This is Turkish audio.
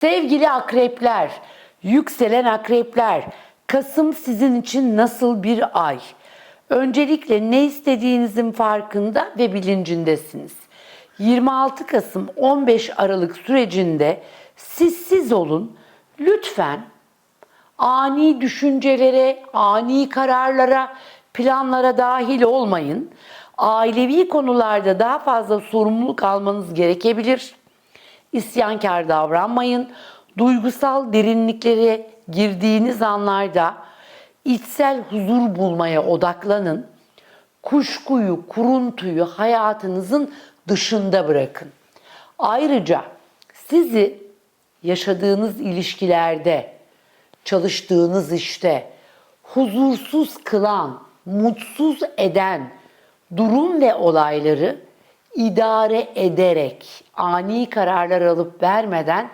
Sevgili akrepler, yükselen akrepler, Kasım sizin için nasıl bir ay? Öncelikle ne istediğinizin farkında ve bilincindesiniz. 26 Kasım 15 Aralık sürecinde siz olun. Lütfen ani düşüncelere, ani kararlara, planlara dahil olmayın. Ailevi konularda daha fazla sorumluluk almanız gerekebilir. İsyankar davranmayın. Duygusal derinliklere girdiğiniz anlarda içsel huzur bulmaya odaklanın. Kuşkuyu, kuruntuyu hayatınızın dışında bırakın. Ayrıca sizi yaşadığınız ilişkilerde, çalıştığınız işte huzursuz kılan, mutsuz eden durum ve olayları idare ederek ani kararlar alıp vermeden